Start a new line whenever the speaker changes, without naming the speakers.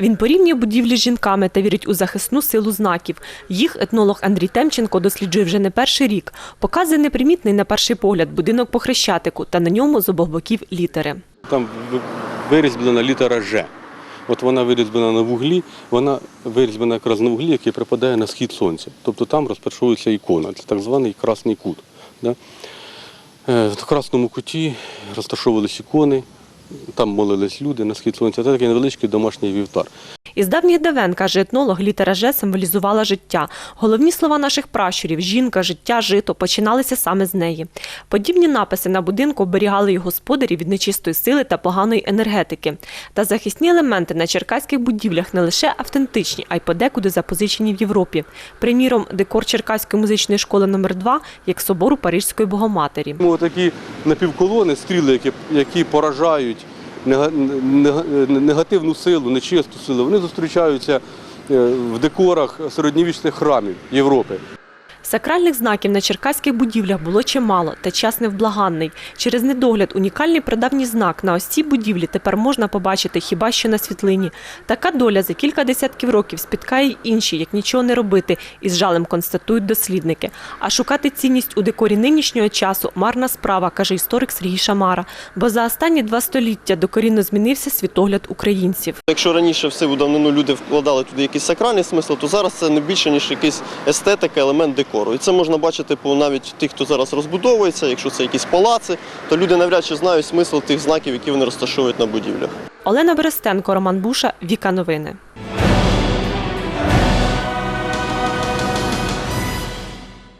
Він порівнює будівлі з жінками та вірить у захисну силу знаків. Їх етнолог Андрій Темченко досліджує вже не перший рік. Показує непримітний на перший погляд будинок по хрещатику та на ньому з обох боків літери.
Там ви- вирізблена літера Ж. От вона вирізблена на вуглі, вона вирізблена якраз на вуглі, який припадає на схід сонця. Тобто там розташовується ікона, це так званий красний кут. Е, В красному куті розташовувалися ікони, там молились люди на схід сонця. Це такий невеличкий домашній вівтар.
Із давніх давен, каже етнолог, літера Ж символізувала життя. Головні слова наших пращурів жінка, життя, жито починалися саме з неї. Подібні написи на будинку оберігали й господарі від нечистої сили та поганої енергетики. Та захисні елементи на черкаських будівлях не лише автентичні, а й подекуди запозичені в Європі. Приміром, декор Черкаської музичної школи номер 2 як собору Парижської Богоматері.
Тому такі напівколони, стріли, які, які поражають нега- нега- негативну силу, нечисту силу, вони зустрічаються е, в декорах середньовічних храмів Європи.
Сакральних знаків на черкаських будівлях було чимало, та час невблаганний. Через недогляд унікальний прадавній знак на ось цій будівлі тепер можна побачити хіба що на світлині. Така доля за кілька десятків років спіткає й інші, як нічого не робити, із жалем констатують дослідники. А шукати цінність у декорі нинішнього часу марна справа, каже історик Сергій Шамара. Бо за останні два століття докорінно змінився світогляд українців.
Якщо раніше в сиву давнину люди вкладали туди якийсь сакральний смисл, то зараз це не більше, ніж якийсь естетика, елемент декору. І це можна бачити по навіть тих, хто зараз розбудовується, якщо це якісь палаци, то люди навряд чи знають смисл тих знаків, які вони розташовують на будівлях.
Олена Берестенко, Роман Буша, Віка Новини.